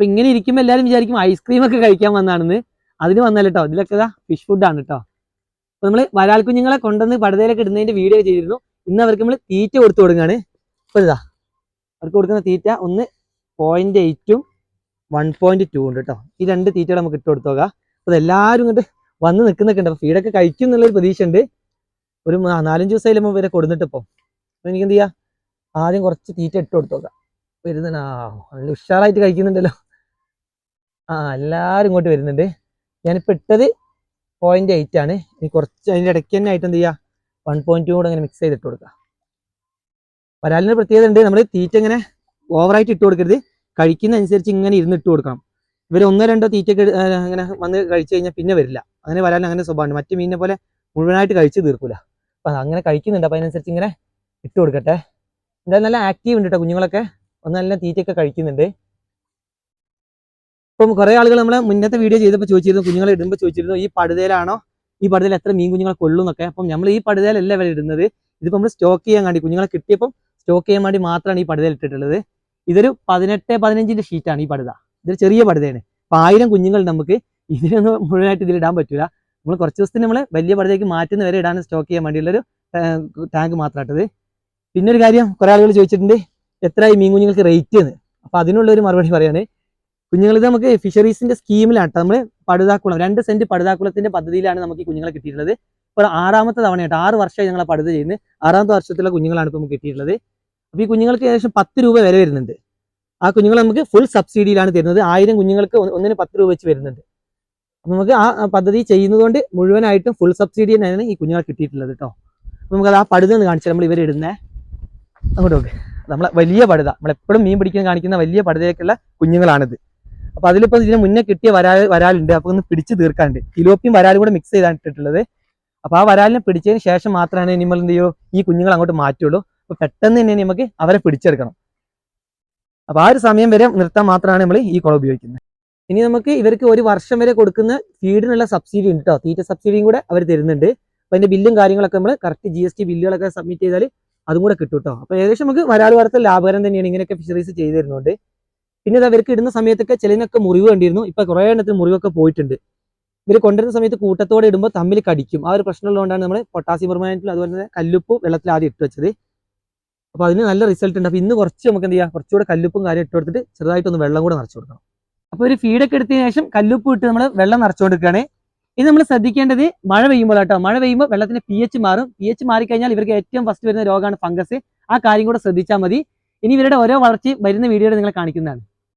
അപ്പൊ ഇങ്ങനെ ഇരിക്കുമ്പോൾ എല്ലാവരും വിചാരിക്കും ഐസ്ക്രീം ഒക്കെ കഴിക്കാൻ വന്നാണെന്ന്. അതിന് വന്നല്ല കേട്ടോ ഇതിലൊക്കെ ഫിഷ് ഫുഡാണ് കേട്ടോ അപ്പൊ നമ്മൾ വരാൽ കുഞ്ഞുങ്ങളെ കൊണ്ടുവന്ന് പടുതയിലൊക്കെ ഇടുന്നതിന്റെ വീഡിയോ ചെയ്തിരുന്നു. ഇന്ന് അവർക്ക് നമ്മൾ തീറ്റ കൊടുത്തു കൊടുക്കുകയാണ് ഇപ്പൊ ഇതാ അവർക്ക് കൊടുക്കുന്ന തീറ്റ ഒന്ന് പോയിന്റ് എയ്റ്റും വൺ പോയിന്റ് ടു ഉണ്ട് കേട്ടോ ഈ രണ്ട് തീറ്റകൾ നമുക്ക് ഇട്ട് കൊടുത്തു നോക്കാം. അപ്പൊ എല്ലാവരും ഇങ്ങോട്ട് വന്ന് നിൽക്കുന്നൊക്കെ ഉണ്ട്. അപ്പൊ ഫീഡൊക്കെ കഴിക്കും എന്നുള്ളൊരു പ്രതീക്ഷ ഉണ്ട് ഒരു നാലഞ്ച് ദിവസമായാലും വരെ കൊടുത്തിട്ട് ഇപ്പം. അപ്പൊ എനിക്ക് എന്ത് ചെയ്യാം? ആദ്യം കുറച്ച് തീറ്റ ഇട്ട് കൊടുത്തു നോക്കാം. വരുന്നുണ്ട് ഉഷാറായിട്ട് കഴിക്കുന്നുണ്ടല്ലോ. ആ എല്ലാവരും ഇങ്ങോട്ട് വരുന്നുണ്ട്. ഞാനിപ്പോൾ ഇട്ടത് പോയിന്റ് എയ്റ്റ് ആണ്. ഇനി കുറച്ച് അതിന്റെ ഇടയ്ക്ക് തന്നെ ആയിട്ട് എന്ത് ചെയ്യുക വൺ പോയിന്റ് കൂടെ അങ്ങനെ മിക്സ് ചെയ്തിട്ട് കൊടുക്കുക വരാലിന് പ്രത്യേകത ഉണ്ട്. നമ്മൾ തീറ്റ ഇങ്ങനെ ഓവറായിട്ട് ഇട്ട് കൊടുക്കരുത്. കഴിക്കുന്ന അനുസരിച്ച് ഇങ്ങനെ ഇരുന്ന് ഇട്ട് കൊടുക്കണം. ഇവർ ഒന്നോ രണ്ടോ തീറ്റയൊക്കെ ഇങ്ങനെ വന്ന് കഴിച്ചു കഴിഞ്ഞാൽ പിന്നെ വരില്ല. അങ്ങനെ വരാൻ അങ്ങനെ സ്വഭാവമാണ് മറ്റു മീനിനെ പോലെ മുഴുവനായിട്ട് കഴിച്ച് തീർക്കില്ല അപ്പം അങ്ങനെ കഴിക്കുന്നുണ്ട്. അപ്പം അതിനനുസരിച്ച് ഇങ്ങനെ ഇട്ട് കൊടുക്കട്ടെ. എന്തായാലും നല്ല ആക്റ്റീവ് ഉണ്ട് കേട്ടോ കുഞ്ഞുങ്ങളൊക്കെ. ഒന്ന് തീറ്റയൊക്കെ കഴിക്കുന്നുണ്ട്. ഇപ്പം കുറെ ആളുകൾ നമ്മളെ മുന്നത്തെ വീഡിയോ ചെയ്തപ്പോൾ ചോദിച്ചിരുന്നു കുഞ്ഞുങ്ങളെ ഇടുമ്പോൾ ചോദിച്ചിരുന്നു ഈ പടുതയിലാണോ ഈ പടുതയിൽ എത്ര മീൻ കുഞ്ഞുങ്ങളെ കൊള്ളും എന്നൊക്കെ അപ്പം നമ്മൾ ഈ പടുതയിലല്ല ഇവരെ ഇടുന്നത്? ഇതിപ്പോൾ നമ്മൾ സ്റ്റോക്ക് ചെയ്യാൻ വേണ്ടി കുഞ്ഞുങ്ങളെ കിട്ടിയപ്പം സ്റ്റോക്ക് ചെയ്യാൻ വേണ്ടി മാത്രമാണ് ഈ പടുതയിൽ ഇട്ടിട്ടുള്ളത്. ഇതൊരു പതിനെട്ട് പതിനഞ്ചിന്റെ ഷീറ്റാണ് ഈ പടുത. ഇതൊരു ചെറിയ പടുതയാണ്. അപ്പം ആയിരം കുഞ്ഞുങ്ങൾ നമുക്ക് ഇതിനൊന്നും മുഴുവനായിട്ട് ഇതിലിടാൻ പറ്റില്ല പറ്റൂല. നമ്മൾ കുറച്ച് ദിവസത്തിന് നമ്മൾ വലിയ പടുതയ്ക്ക് മാറ്റുന്ന വരെ ഇടാൻ സ്റ്റോക്ക് ചെയ്യാൻ വേണ്ടിയുള്ളൊരു ടാങ്ക് മാത്രമായിട്ടത് പിന്നെ ഒരു കാര്യം കുറേ ആളുകൾ ചോദിച്ചിട്ടുണ്ട് എത്ര ഈ മീൻ കുഞ്ഞുങ്ങൾക്ക് റേറ്റ് എന്ന്? അപ്പം അതിനുള്ളൊരു മറുപടി പറയാണ് കുഞ്ഞുങ്ങൾ ഇത് നമുക്ക് ഫിഷറീസിന്റെ സ്കീമിലാണ് നമ്മൾ പടുതാക്കുളം രണ്ട് സെന്റ് പടുതാക്കുളത്തിന്റെ പദ്ധതിയിലാണ് നമുക്ക് ഈ കുഞ്ഞുങ്ങളെ കിട്ടിയിട്ടുള്ളത്. ഇപ്പോൾ ആറാമത്തെ തവണയായിട്ട് ആറ് വർഷമായി ഞങ്ങൾ പടുത ചെയ്യുന്നത്. ആറാമത്തെ വർഷത്തിലുള്ള കുഞ്ഞുങ്ങളാണ് ഇപ്പോൾ നമുക്ക് കിട്ടിയിട്ടുള്ളത്. അപ്പോൾ ഈ കുഞ്ഞുങ്ങൾക്ക് ഏകദേശം പത്ത് രൂപ വരെ വരുന്നുണ്ട്. ആ കുഞ്ഞുങ്ങൾ നമുക്ക് ഫുൾ സബ്സിഡിയിലാണ് തരുന്നത്. ആയിരം കുഞ്ഞുങ്ങൾക്ക് ഒന്നിന് പത്ത് രൂപ വെച്ച് വരുന്നുണ്ട്. അപ്പം നമുക്ക് ആ പദ്ധതി ചെയ്യുന്നതുകൊണ്ട് മുഴുവനായിട്ടും ഫുൾ സബ്സിഡി തന്നെയാണ് ഈ കുഞ്ഞുങ്ങൾ കിട്ടിയിട്ടുള്ളത് കേട്ടോ അപ്പോൾ നമുക്കത് ആ പടുത എന്ന് കാണിച്ചാൽ നമ്മൾ ഇവർ ഇടുന്നേ. അങ്ങോട്ട് നോക്ക്. നമ്മളെ വലിയ പടുത നമ്മളെപ്പോഴും മീൻ പിടിക്കാൻ കാണിക്കുന്ന വലിയ പടുതയൊക്കെയുള്ള കുഞ്ഞുങ്ങളാണിത്. അപ്പൊ അതിലിപ്പോ ഇതിന് മുന്നേ കിട്ടിയ വരാ വരാലുണ്ട്. അപ്പൊ ഒന്ന് പിടിച്ച് തീർക്കാണ്ട് തിലോപ്പിയും വരാലും കൂടെ മിക്സ് ചെയ്താണ് ഇട്ടിട്ടുള്ളത് അപ്പൊ ആ വരാലിനെ പിടിച്ചതിന് ശേഷം മാത്രമാണ് നമ്മൾ എന്ത് ചെയ്യൂ? ഈ കുഞ്ഞുങ്ങൾ അങ്ങോട്ട് മാറ്റുള്ളൂ. അപ്പൊ പെട്ടെന്ന് തന്നെ നമുക്ക് അവരെ പിടിച്ചെടുക്കണം. അപ്പൊ ആ ഒരു സമയം വരെ നിർത്താൻ മാത്രമാണ് നമ്മൾ ഈ കുളം ഉപയോഗിക്കുന്നത്. ഇനി നമുക്ക് ഇവർക്ക് ഒരു വർഷം വരെ കൊടുക്കുന്ന ഫീഡിനുള്ള സബ്സിഡി ഉണ്ട് കേട്ടോ തീറ്റ സബ്സിഡിയും കൂടെ അവർ തരുന്നുണ്ട്. അപ്പൊ അതിന്റെ ബില്ലും കാര്യങ്ങളൊക്കെ നമ്മൾ കറക്റ്റ് ജി എസ് ടി ബില്ലുകളൊക്കെ സബ്മിറ്റ് ചെയ്താൽ അതും കൂടെ കിട്ടും കേട്ടോ അപ്പൊ ഏകദേശം നമുക്ക് വരാൽ വളർത്തൽ ലാഭകരം തന്നെയാണ്. ഇങ്ങനെയൊക്കെ ഫിഷറീസ് ചെയ്തു തരുന്നുണ്ട്. പിന്നെ ഇത് അവർക്ക് ഇടുന്ന സമയത്തൊക്കെ ചിലതിനൊക്കെ മുറിവ് കണ്ടിരുന്നു. ഇപ്പൊ കുറെ എണ്ണത്തിന് മുറിവൊക്കെ പോയിട്ടുണ്ട്. ഇവർ കൊണ്ടുവരുന്ന സമയത്ത് കൂട്ടത്തോടെ ഇടുമ്പോൾ തമ്മിൽ കടിക്കും. ആ ഒരു പ്രശ്നമുള്ളതുകൊണ്ടാണ് നമ്മൾ പൊട്ടാസ്യം പെർമാനന്റിൽ അതുപോലെ തന്നെ കല്ലുപ്പും വെള്ളത്തിൽ ആദ്യം ഇട്ട് വെച്ചത്. അപ്പൊ അതിന് നല്ല റിസൾട്ട് ഉണ്ട്. അപ്പൊ ഇന്ന് കുറച്ച് നമുക്ക് എന്ത് ചെയ്യാം? കുറച്ചുകൂടെ കല്ലുപ്പും കാര്യം ഇട്ട് കൊടുത്തിട്ട് ചെറുതായിട്ടൊന്ന് വെള്ളം കൂടെ നിറച്ചു കൊടുക്കണം. അപ്പൊ ഒരു ഫീഡൊക്കെ എടുത്തതിന് ശേഷം കല്ലുപ്പ് ഇട്ട് നമ്മൾ വെള്ളം നിറച്ചുകൊണ്ടിരിക്കുകയാണ്. ഇത് നമ്മൾ ശ്രദ്ധിക്കേണ്ടത് മഴ പെയ്യുമ്പോൾ കേട്ടോ മഴ പെയ്യുമ്പോൾ വെള്ളത്തിന്റെ പി എച്ച് മാറും. പി എച്ച് മാറിക്കഴിഞ്ഞാൽ ഇവർക്ക് ഏറ്റവും ഫസ്റ്റ് വരുന്ന രോഗമാണ് ഫംഗസ് ആ കാര്യം കൂടെ ശ്രദ്ധിച്ചാൽ മതി. ഇനി ഇവരുടെ ഓരോ വളർച്ചയും വരുന്ന വീഡിയോയിൽ നിങ്ങൾ കാണിക്കുന്നതാണ്.